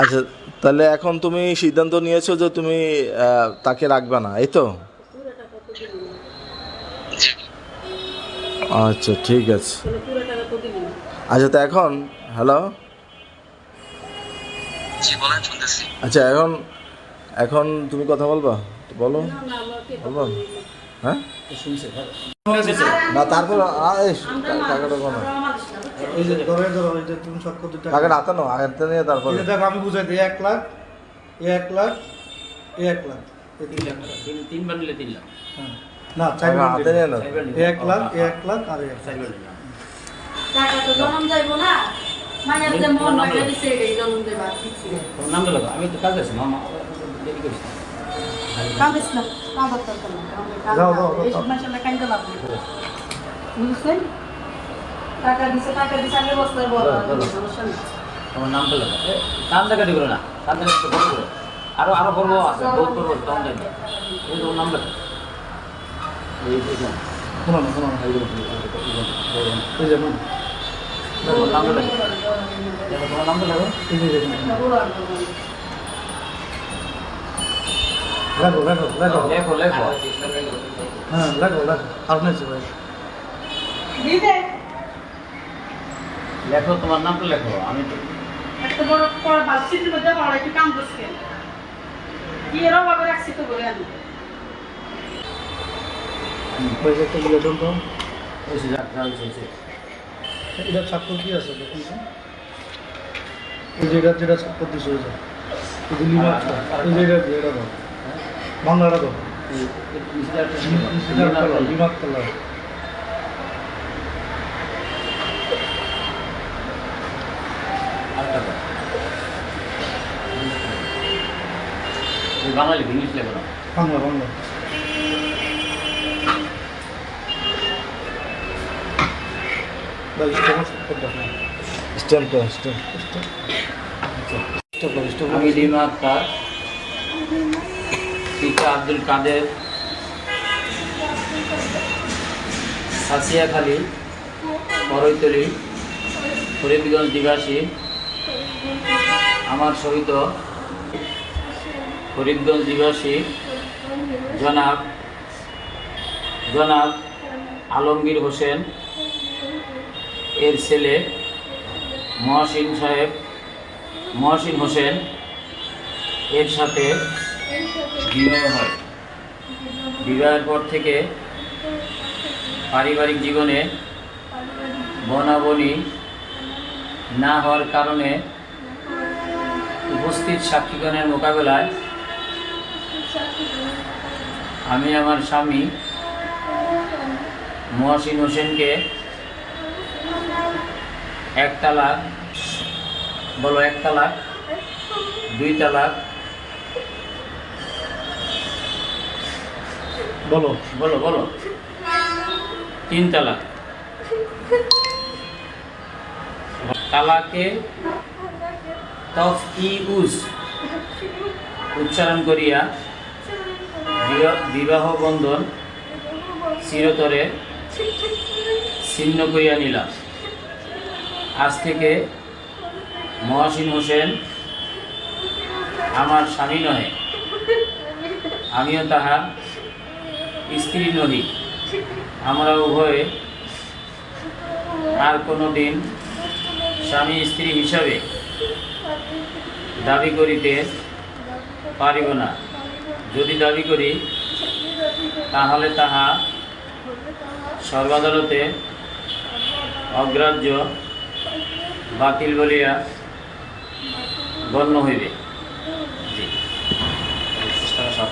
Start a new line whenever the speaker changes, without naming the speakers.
আচ্ছা তাহলে এখন তুমি সিদ্ধান্ত নিয়েছো যে তুমি তাকে রাখবে না এই তো? আচ্ছা ঠিক আছে। আচ্ছা তো এখন হ্যালো?
জি বলেন শুনতেছি।
আচ্ছা এখন এখন তুমি কথা বলবা? বলো। বলব? হ্যাঁ? না তারপর টাকাটা কোনো
এই যে ধরে ধরো এই যে তুমি সব কত টাকা
হাতে নাও হাতে নিয়ে তারপরে।
এই যে দেখো আমি বুঝাই দিই এক লাখ এক লাখ এক লাখ তিন লাখ।
তিন তিনবার নিলে তিন লাখ।
হ্যাঁ। না চার
হাতে নিয়ে নাও
চারবার নিলে
এ এক লাখ এক লাখ আর এক লাখ।
টাকা তো জনম যাইবো না। মায়ের যে মন বাইরে দিছে এটাই জনম দেবা
নাম দিলো আমি তো কাজ আছে মামা দেরি করিস
কাঁদিস না কাঁদার দরকার না।
যাও, যাও, যাও।
এইসব মাসাল্লাহ কাঁদতে লাভ বুঝছেন? টাকা দিছে টাকা দিছে আগে বস্তার বড় সমস্যা নেই
তোমার লেখো নাম না। নাম দেখা একটু বড় করো আরও আছে বহুত করব তখন দেখবে। এই তোমার নাম লেখো এই এই যে,
শোনো না শোনো না।
এইগুলো, এইগুলো, এইগুলো।
এই যে
তোমার নাম লেখো দেখো, তোমার নাম লেখো
এই দেখুন। লেখো লেখো লেখো।
লেখো লেখো।
হ্যাঁ লেখো লেখো। আর ভাই।
দিদে
লেখো তোমার নামটা লেখো আমি তো
একটা বড় বড় বালতির মধ্যে বড় একটু কাম করছে কি এর অভাবে রাখছি তো করে আনি
ওই যে একটা ইয়ে দেন তো
ওই যে, যা যা হয়েছে, হয়েছে।
এটা স্বাক্ষর কি আছে দেখুন তো এই যে এটা যেটা স্বাক্ষর দিছে ওই যে এই যে লিমাকটা এই যে এটা এটা দাও বাংলাটা দাও লিমাক কালার লিমাক কালার
আরেকটা দাও। ইংলিশ লেখো না।
বাংলা বাংলা।
স্ট্যাম্পটা স্ট্যাম্প
আমি আক্তার। পিতা আব্দুল কাদের। সাসিয়াখালী করৈতলি ফরিদগঞ্জ নিবাসী। আমার সহিত ফরিদগঞ্জ নিবাসী জনাব জনাব আলমগীর হোসেন, এর ছেলে মহসিন সাহেব, মহসিন হোসেন, এর সাথে বিবাহ হয়। বিবাহের পর থেকে পারিবারিক জীবনে বনাবনি না হওয়ার কারণে উপস্থিত সাক্ষীগণের মোকাবেলায় আমি আমার স্বামী মহসিন হোসেনকে এক তালাক বলো এক তালাক দুই তালাক
বলো।
বলো বলো। তিন তালাক। তালাকে তফ ই উস উচ্চারণ করিয়া বিবাহ- বন্ধন চিরতরে ছিন্ন করিয়া নিলাম আজ থেকে মহাসিন হোসেন আমার স্বামী নহে। আমিও তাহার স্ত্রী নহি। আমরা উভয়ে আর কোনো দিন স্বামী স্ত্রী হিসাবে দাবি করিতে পারিব না। যদি দাবি করি তাহলে তাহা সর্বাদালতে অগ্রাহ্য বাতিল বলিয়া গণ্য হইবে। জি। সাত